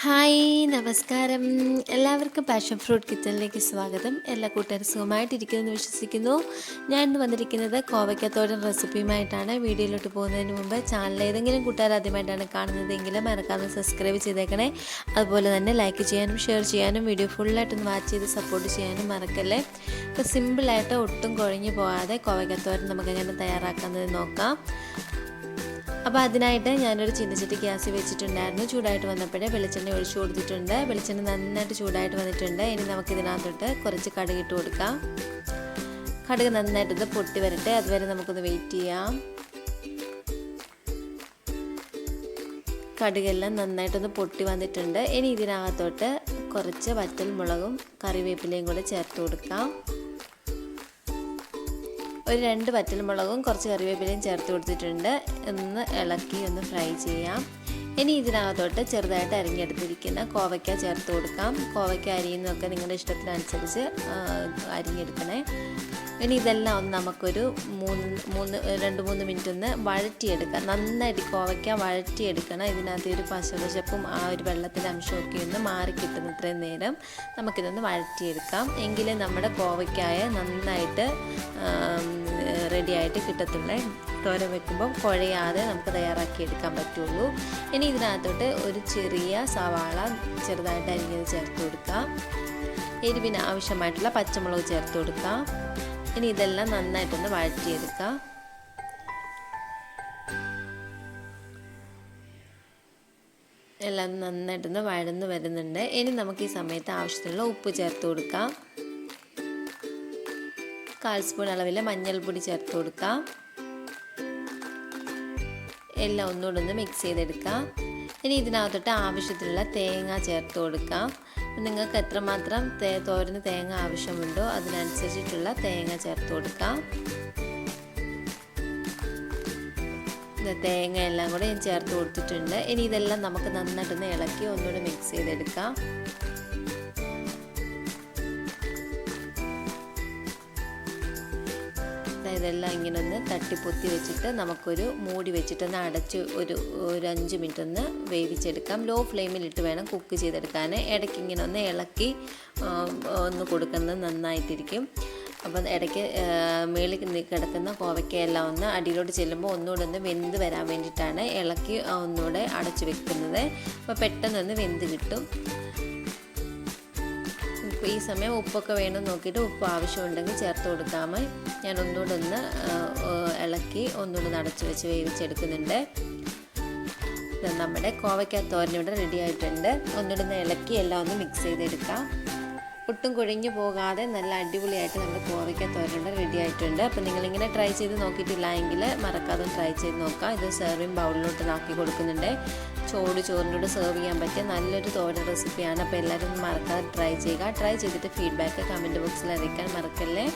Hi നമസ്കാരം. എല്ലാവർക്കും passion fruit കിച്ചണിലേക്ക് സ്വാഗതം. എല്ലാ കൂട്ടുകാരും സുഖമായിട്ടിരിക്കുമെന്ന് വിശ്വസിക്കുന്നു. ഞാൻ ഇന്ന് വന്നിരിക്കുന്നത് കോവയ്ക്കത്തോടൻ റെസിപ്പിയുമായിട്ടാണ്. വീഡിയോയിലോട്ട് പോകുന്നതിന് മുമ്പ് ചാനൽ ഏതെങ്കിലും കൂട്ടുകാർ ആദ്യമായിട്ടാണ് കാണുന്നതെങ്കിൽ മറക്കാതെ സബ്സ്ക്രൈബ് ചെയ്തേക്കണേ. അതുപോലെ തന്നെ ലൈക്ക് ചെയ്യാനും ഷെയർ ചെയ്യാനും വീഡിയോ ഫുള്ളായിട്ടൊന്ന് വാച്ച് ചെയ്ത് സപ്പോർട്ട് ചെയ്യാനും മറക്കല്ലേ? അപ്പോൾ സിമ്പിളായിട്ട് ഒട്ടും കുഴഞ്ഞു പോകാതെ കോവയ്ക്കത്തോരൻ നമുക്കെങ്ങനെ തയ്യാറാക്കുന്നത് നോക്കാം. അപ്പോൾ അതിനായിട്ട് ഞാനൊരു ചീനച്ചട്ടി ഗ്യാസ് വെച്ചിട്ടുണ്ടായിരുന്നു. ചൂടായിട്ട് വന്നപ്പോഴേ വെളിച്ചെണ്ണ ഒഴിച്ചു കൊടുത്തിട്ടുണ്ട്. വെളിച്ചെണ്ണ നന്നായിട്ട് ചൂടായിട്ട് വന്നിട്ടുണ്ട്. ഇനി നമുക്ക് ഇതിനകത്തോട്ട് കുറച്ച് കടുക് ഇട്ട് കൊടുക്കാം. കടുക് നന്നായിട്ട് ഇത് പൊട്ടി വരട്ടെ. അതുവരെ നമുക്കൊന്ന് വെയിറ്റ് ചെയ്യാം. കടുകെല്ലാം നന്നായിട്ടൊന്ന് പൊട്ടി വന്നിട്ടുണ്ട്. ഇനി ഇതിനകത്തോട്ട് കുറച്ച് വറ്റൽ മുളകും കറിവേപ്പിലയും കൂടെ ചേർത്ത് കൊടുക്കാം. ഒരു രണ്ട് വറ്റൽമുളകും കുറച്ച് കറിവേപ്പിലയും ചേർത്ത് കൊടുത്തിട്ടുണ്ട്. ഒന്ന് ഇളക്കി ഒന്ന് ഫ്രൈ ചെയ്യാം. ഇനി ഇതിനകത്തോട്ട് ചെറുതായിട്ട് അരിഞ്ഞെടുത്തിരിക്കുന്ന കോവയ്ക്ക ചേർത്ത് കൊടുക്കാം. കോവയ്ക്ക അരിയുന്നതൊക്കെ നിങ്ങളുടെ ഇഷ്ടത്തിനനുസരിച്ച് അരിഞ്ഞെടുക്കണേ. ഇനി ഇതെല്ലാം ഒന്ന് നമുക്കൊരു മൂന്ന് മൂന്ന് രണ്ട് മൂന്ന് മിനിറ്റ് ഒന്ന് വഴറ്റിയെടുക്കാം. നന്നായിട്ട് കോവയ്ക്ക വഴറ്റിയെടുക്കണം. ഇതിനകത്ത് ഒരു പശപശപ്പും ആ ഒരു വെള്ളത്തിന്റെ അംശമൊക്കെ ഒന്ന് മാറി കിട്ടുന്ന ഇത്രയും നേരം. നമുക്കിതൊന്ന് വഴറ്റിയെടുക്കാം. എങ്കിലേ നമ്മുടെ കോവയ്ക്കായ നന്നായിട്ട് റെഡിയായിട്ട് കിട്ടത്തുള്ളേ. തോരൻ വെക്കുമ്പം കുഴയാതെ നമുക്ക് തയ്യാറാക്കി എടുക്കാൻ പറ്റുള്ളൂ. ഇനി ഇതിനകത്തോട്ട് ഒരു ചെറിയ സവാള ചെറുതായിട്ട് അരിഞ്ഞത് ചേർത്ത് കൊടുക്കാം. എരിവിന് ആവശ്യമായിട്ടുള്ള പച്ചമുളക് ചേർത്ത് കൊടുക്കാം. ഇനി ഇതെല്ലാം നന്നായിട്ടൊന്ന് വഴറ്റിയെടുക്കാം. എല്ലാം നന്നായിട്ടൊന്ന് വഴന്ന് വരുന്നുണ്ട്. ഇനി നമുക്ക് ഈ സമയത്ത് ആവശ്യത്തിനുള്ള ഉപ്പ് ചേർത്ത് കൊടുക്കാം. കാൽ സ്പൂൺ അളവിൽ മഞ്ഞൾപ്പൊടി ചേർത്ത് കൊടുക്കാം. എല്ലാം ഒന്നുകൂടെ ഒന്ന് മിക്സ് ചെയ്തെടുക്കാം. ഇനി ഇതിനകത്തോട്ട് ആവശ്യത്തിലുള്ള തേങ്ങ ചേർത്ത് കൊടുക്കാം. നിങ്ങൾക്ക് എത്രമാത്രം തേ തോരന് തേങ്ങ ആവശ്യമുണ്ടോ അതിനനുസരിച്ചിട്ടുള്ള തേങ്ങ ചേർത്ത് കൊടുക്കാം. തേങ്ങ എല്ലാം കൂടെ ചേർത്ത് കൊടുത്തിട്ടുണ്ട്. ഇനി ഇതെല്ലാം നമുക്ക് നന്നായിട്ടൊന്ന് ഇളക്കി ഒന്നുകൂടെ മിക്സ് ചെയ്തെടുക്കാം. ഇതെല്ലാം ഇങ്ങനെ ഒന്ന് തട്ടിപ്പൊത്തി വെച്ചിട്ട് നമുക്കൊരു മൂടി വെച്ചിട്ടൊന്ന് അടച്ച് ഒരു ഒരു അഞ്ച് മിനിറ്റ് ഒന്ന് വേവിച്ചെടുക്കാം. ലോ ഫ്ലെയിമിലിട്ട് വേണം കുക്ക് ചെയ്തെടുക്കാൻ ഇടയ്ക്ക് ഇങ്ങനെ ഒന്ന് ഇളക്കി ഒന്ന് കൊടുക്കുന്നത് നന്നായിട്ടിരിക്കും. അപ്പം ഇടയ്ക്ക് മേളിൽ കിടക്കുന്ന കോവയ്ക്കയെല്ലാം ഒന്ന് അടിയിലോട്ട് ചെല്ലുമ്പോൾ ഒന്നുകൂടെ ഒന്ന് വെന്ത് വരാൻ വേണ്ടിയിട്ടാണ് ഇളക്കി ഒന്നുകൂടെ അടച്ചു വെക്കുന്നത്. അപ്പോൾ പെട്ടെന്നൊന്ന് വെന്ത് കിട്ടും. ഇപ്പോൾ ഈ സമയം ഉപ്പൊക്കെ വേണം നോക്കിയിട്ട് ഉപ്പ് ആവശ്യമുണ്ടെങ്കിൽ ചേർത്ത് കൊടുക്കാമേ ഞാൻ ഒന്നുകൂടെ ഒന്ന് ഇളക്കി ഒന്നുകൂടെ നടച്ച് വെച്ച് വേവിച്ചെടുക്കുന്നുണ്ട്. നമ്മുടെ കോവയ്ക്ക തോരനിവിടെ റെഡി ആയിട്ടുണ്ട്. ഒന്നുകൂടെ ഒന്ന് ഇളക്കി എല്ലാം ഒന്ന് മിക്സ് ചെയ്തെടുക്കാം. ഒട്ടും കുഴഞ്ഞു പോകാതെ നല്ല അടിപൊളിയായിട്ട് നമ്മൾ കോവയ്ക്ക തോരണ്ട റെഡി ആയിട്ടുണ്ട്. അപ്പോൾ നിങ്ങളിങ്ങനെ ട്രൈ ചെയ്ത് നോക്കിയിട്ടില്ല എങ്കിൽ മറക്കാതെ ട്രൈ ചെയ്ത് നോക്കാം. ഇത് സെർവിങ് ബൗളിലോട്ട് ആക്കി കൊടുക്കുന്നുണ്ട്. ചോട് ചോറിനോട് സെർവ് ചെയ്യാൻ പറ്റിയ നല്ലൊരു തോരൻ റെസിപ്പിയാണ് അപ്പോൾ എല്ലാവരും മറക്കാതെ ട്രൈ ചെയ്യുക. ട്രൈ ചെയ്തിട്ട് ഫീഡ്ബാക്ക് കമന്റ് ബോക്സിൽ അറിയിക്കാൻ മറക്കല്ലേ?